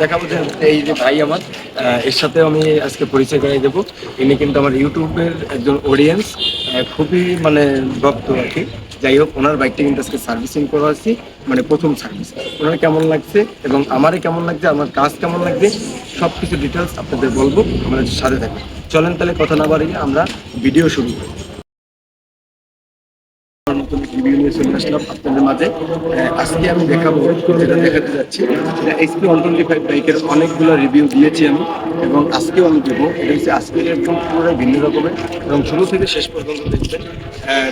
দেখাবো যে এই যে ভাই আমার এর সাথে আমি আজকে পরিচয় করিয়ে দেবো। ইনি কিন্তু আমার ইউটিউবের একজন অডিয়েন্স খুবই মানে ভক্ত আর কি। যাই হোক, ওনার বাইকটা কিন্তু আজকে সার্ভিসিং করা আছি মানে প্রথম সার্ভিস ওনার কেমন লাগছে এবং আমারই কেমন লাগছে, আমার কাজ কেমন লাগছে সব কিছু ডিটেলস আপনাদের বলব আমাদের সাথে থাকবে। চলেন তাহলে কথা না বাড়িয়ে আমরা ভিডিও শুরু করি। আসলাম আপনাদের মাঝে। আজকে আমি দেখাবো যেটা দেখাতে যাচ্ছি। এক্সপি ওয়ান টোয়েন্টি ফাইভ বাইকের অনেকগুলো রিভিউ দিয়েছি আমি এবং আজকেও আমি দেবো। এটা হচ্ছে আজকের একদম পুরোটাই ভিন্ন রকমের এবং শুরু থেকে শেষ পর্যন্ত দেখবেন।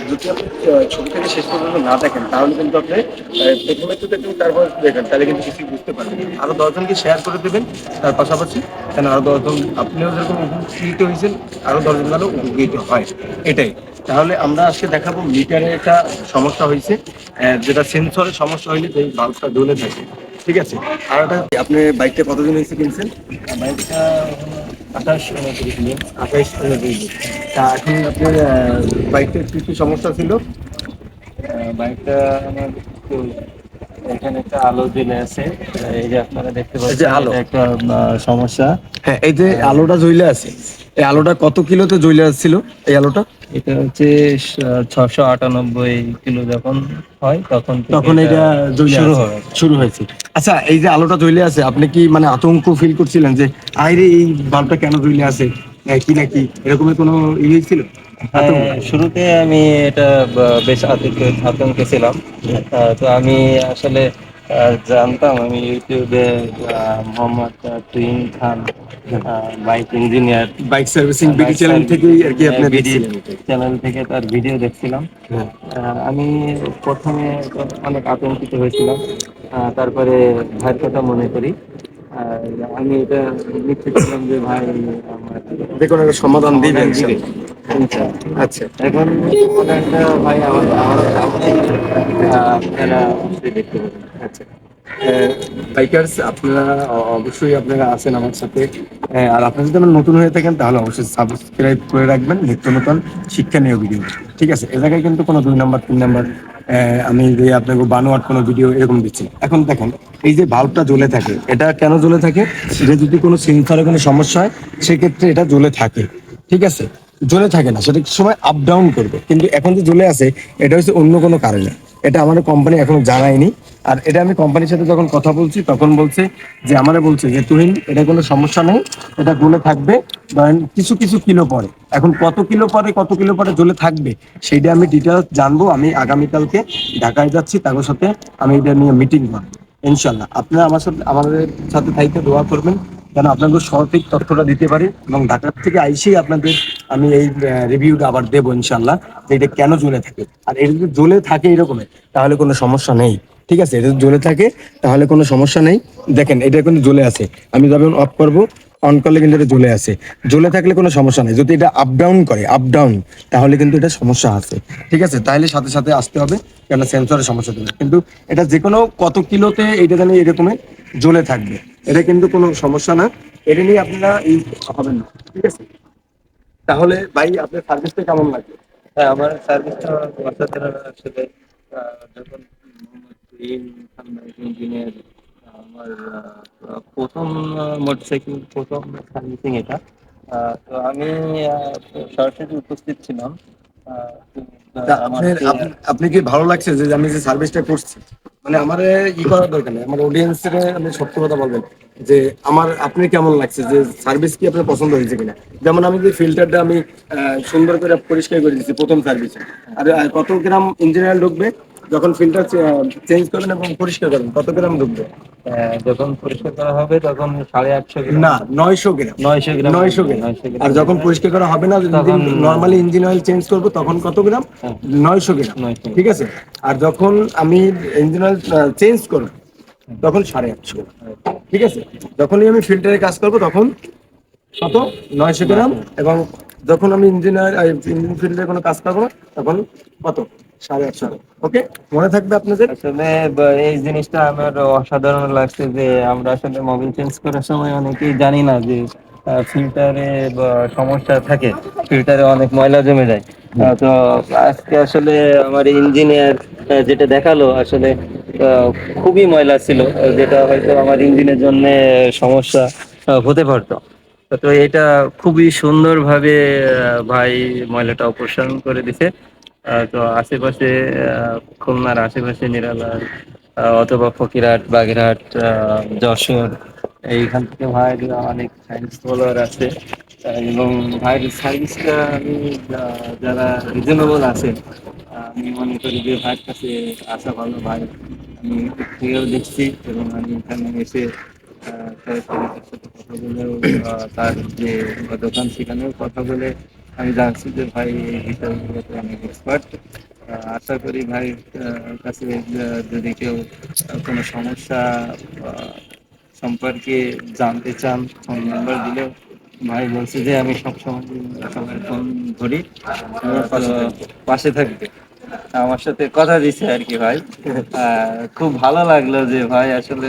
যদি আপনি শুরু থেকে শেষ পর্যন্ত না দেখেন, তাহলে কিন্তু আপনি প্রথমে তো দেখবেন তারপর দেখেন, তাহলে কিন্তু কিছু বুঝতে পারবেন আরও দশজনকে শেয়ার করে দেবেন, তার পাশাপাশি, কেন আরও দশজন, আপনিও যেরকম উপকৃত হয়েছেন, আরও দশজন ভালো উপকৃত হয়। এটাই। তাহলে আমরা আজকে দেখাবো মিটারে একটা সমস্যা হয়েছে যেটা সেন্সরের সমস্যা হইলে এই বাল্বটা জ্বলে থাকে ঠিক আছে? আর একটা আপনি বাইকটা কতদিন হয়েছে কিনছেন? বাইকটা আঠাশ উনত্রিশ দিন উনত্রিশ দিন। তা এখন আপনার বাইকটার কিছু কি সমস্যা ছিল? বাইকটা আমার এখানে একটা আলো আছে। এই যে আপনারা দেখতে পাচ্ছেন যে আলো। একটা সমস্যা। হ্যাঁ এই যে আলোটা জ্বলে আছে এই আলোটা কত কিলোতে জ্বলে আসছিল এই আলোটা? এটা হচ্ছে ছশো আটানব্বই কিলো যখন হয় তখন তখন এটা শুরু হয় শুরু হয়েছে। আচ্ছা এই যে আলোটা জ্বলে আছে আপনি কি মানে আতঙ্ক ফিল করছিলেন যে আইরে এই বাল্বটা কেন জ্বলে আছে? কি নাকি? এরকমের কোনো ইয়ে ছিল? হ্যাঁ, শুরুতে আমি এটা বেশ আতঙ্কে ছিলাম তো আমি আসলে জানতাম আমি ইউটিউবে মোহাম্মদ আহ, Khan bike engineer bike servicing BD channel থেকেই আর কি আপনি দেখছিলেন এটা। চ্যানেল থেকে তার ভিডিও দেখছিলাম হ্যাঁ। আমি প্রথমে অনেক আতঙ্কিত হয়েছিলাম তারপরে ভাইয়ের কথা মনে করি আমি এটা লিখতে ছিলাম যে ভাই আমার দেখুন একটা সমাধান দিবেন। আচ্ছা আচ্ছা। বাইকার্স আপনারা অবশ্যই আপনারা আছেন আমার সাথে। আর আপনারা যদি আমার নতুন হয়ে থাকেন, তাহলে অবশ্যই সাবস্ক্রাইব করে রাখবেন, নিত্য নতুন শিক্ষণীয় ভিডিও ঠিক আছে? এ জায়গায় কিন্তু কোনো দুই নাম্বার তিন নাম্বার আমি যে আপনাকে বানোয়াট কোনো ভিডিও এরকম দিচ্ছি। এখন দেখেন, এই যে ভাল্বটা জ্বলে থাকে, এটা কেন জ্বলে থাকে? এটা যদি কোনো সেন্সারে কোনো সমস্যা হয়, সেক্ষেত্রে এটা জ্বলে থাকে। ঠিক আছে? জ্বলে থাকে না, সেটা সময় আপ ডাউন করবে। কিন্তু এখন যে জ্বলে আছে, এটা হচ্ছে অন্য কোনো কারণে। এটা আমাদের কোম্পানি এখনও জানায়নি। আর এটা আমি কোম্পানির সাথে যখন কথা বলছি, তখন বলছে যে, আমারে বলছে যে, তুহিন, এটা কোনো সমস্যা নেই, এটা জ্বলে থাকবে। ধরেন কিছু কিছু কিলো পরে। এখন কত কিলো পরে, কত কিলো পরে জ্বলে থাকবে, সেইটা আমি ডিটেলস জানব। আমি আগামীকালকে ঢাকায় যাচ্ছি তার সাথে আমি এটা নিয়ে মিটিং করব ইনশাল্লাহ আপনারা আমার সাথে আমাদের সাথে থাইতে দোয়া করবেন, যেন আপনাদের সঠিক তথ্যটা দিতে পারি এবং ঢাকার থেকে আইসেই আপনাদের আমি এই রিভিউটা আবার দেবো ইনশাল্লাহ যে এটা কেন জ্বলে থাকে। আর এটা যদি জ্বলে থাকে এরকমের তাহলে কোনো সমস্যা নেই, ঠিক আছে? এটা জ্বলে থাকে, তাহলে কোনো সমস্যা নেই। দেখেন, এটা কিন্তু জ্বলে আছে। আমি যখন অফ করব অন করলে কিন্তু এটা জ্বলে আছে। জ্বলে থাকলে কোনো সমস্যা নেই। যদি এটা আপ ডাউন করে আপ ডাউন তাহলে কিন্তু এটা সমস্যা আছে, ঠিক আছে? তাহলে সাথে সাথে আসতে হবে কেন সেন্সরের সমস্যা দেবে কিন্তু এটা যে কোনো কত কিলোতে এটা জানি এরকমের জ্বলে থাকবে। এটা কিন্তু কোনো সমস্যা না। এটা নিয়ে আপনারা এই হবেন না, ঠিক আছে? তাহলে ভাই আপনার সার্ভিসটা কেমন লাগবে হ্যাঁ আমার সার্ভিসটা অসাধারণ আসলে যখন ইঞ্জিনিয়ার আমার প্রথম মোটরসাইকেল প্রথম সার্ভিসিং এটা। তো আমি সরাসরি উপস্থিত ছিলাম। আপনি কি ভালো লাগছে যে আমি যে সার্ভিসটা করছি? মানে আমার ই করার দরকার নেই। আমার অডিয়েন্সের আমি সত্য কথা বলবেন যে, আমার আপনি কেমন লাগছে? যে সার্ভিস কি আপনার পছন্দ হয়েছে কিনা? যেমন আমি যে ফিল্টারটা আমি সুন্দর করে পরিষ্কার করে দিচ্ছি প্রথম সার্ভিসে আর কত গ্রাম ইঞ্জিনিয়ার ঢুকবে? যখন ফিল্টার চেঞ্জ করবেন এবং পরিষ্কার করবেন কত গ্রাম ঢুকবে যখন পরিষ্কার করা হবে তখন সাড়ে আটশো না নয়শো গ্রাম। নয়শো গ্রাম নয়শো গ্রাম। আর যখন পরিষ্কার করা হবে না নর্মালি ইঞ্জিন অয়েল চেঞ্জ করব তখন কত গ্রাম? হ্যাঁ। নয়শো গ্রাম। ঠিক আছে? আর যখন আমি ইঞ্জিন অয়েল চেঞ্জ করব তখন সাড়ে আটশো ঠিক আছে? যখনই আমি ফিল্টারে কাজ করব তখন কত? নয়শো গ্রাম। এবং যখন আমি ইঞ্জিনিয়ার ইঞ্জিন ফিল্ডে কোনো কাজ করব তখন কত? সাড়ে আটশো ওকে মনে থাকবে আপনাদের? আসলে এই জিনিসটা আমার অসাধারণ লাগছে যে আমরা আসলে মোবিল চেঞ্জ করার সময় অনেকেই জানি না যে ফিল্টারে সমস্যা থাকে। ফিল্টারে অনেক ময়লা জমে যায়। তো আজকে আসলে আমার ইঞ্জিনিয়ার যেটা দেখাল, আসলে খুবই ময়লা ছিল যেটা হয়তো আমার ইঞ্জিনের জন্য সমস্যা হতে পারতো। তো এটা খুবই সুন্দরভাবে ভাই ময়লাটা অপসারণ করে দিছে। তো আশেপাশে খুলনার আশেপাশে নিরালার অথবা ফকিরহাট, বাগেরহাট যশোর, এইখান থেকে ভাইয়ের অনেক সায়েন্স ফলোয়ার আছে। এবং ভাইয়ের সার্ভিসটা আমি যারা রিজনেবল আছে আমি মনে করি যে ভাইয়ের কাছে আসা ভালো। ভাই, আমি থেকেও দেখছি এবং আমি এখানে এসে তার সাথে কথা বলেও তার যে দোকান সেখানেও কথা বলে আমি জানছি যে ভাই এই বিষয়গুলোতে অনেক এক্সপার্ট আশা করি ভাই কাছে যদি কেউ কোনো সমস্যা সম্পর্কে জানতে চান ফোন নাম্বার দিলেও ভাই বলছে যে আমি সবসময় সবাই ফোন ধরি। পাশে থাকবে। আমার সাথে কথা দিছে আর কি ভাই। খুব ভালো লাগল যে ভাই আসলে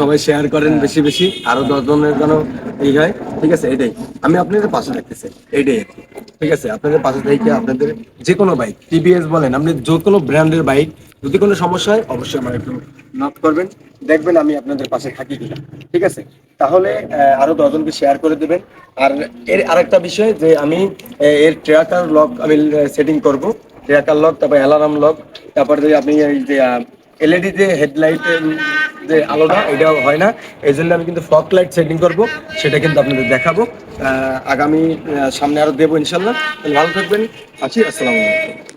সবাই শেয়ার করেন বেশি বেশি আরও দশজনের যেন এই হয়। ঠিক আছে এটাই। আমি আপনাদের পাশে থাকতেছি কি। ঠিক আছে আপনাদের পাশে থেকে আপনাদের যে কোনো বাইক টিভিএস বলেন আপনি যে কোনো ব্র্যান্ডের বাইক যদি কোনো সমস্যা হয় অবশ্যই আমার একটু নক করবেন। দেখবেন আমি আপনাদের পাশে থাকি কিনা। ঠিক আছে তাহলে আরও দশজনকে শেয়ার করে দেবেন। আর এর আরেকটা বিষয় যে আমি এর ট্র্যাকার লক আমি সেটিং করব। ট্র্যাকার লক, তারপর অ্যালার্ম লক, তারপরে যদি আপনি এই যে এলইডি যে হেডলাইট যে আলোটা, এটাও হয় না। এই জন্য আমি কিন্তু ফক লাইট সেটিং করব, সেটা কিন্তু আপনাদের দেখাবো। আগামী সামনে আরও দেবো ইনশাল্লাহ। ভালো থাকবেন। আছি, আসসালামু আলাইকুম।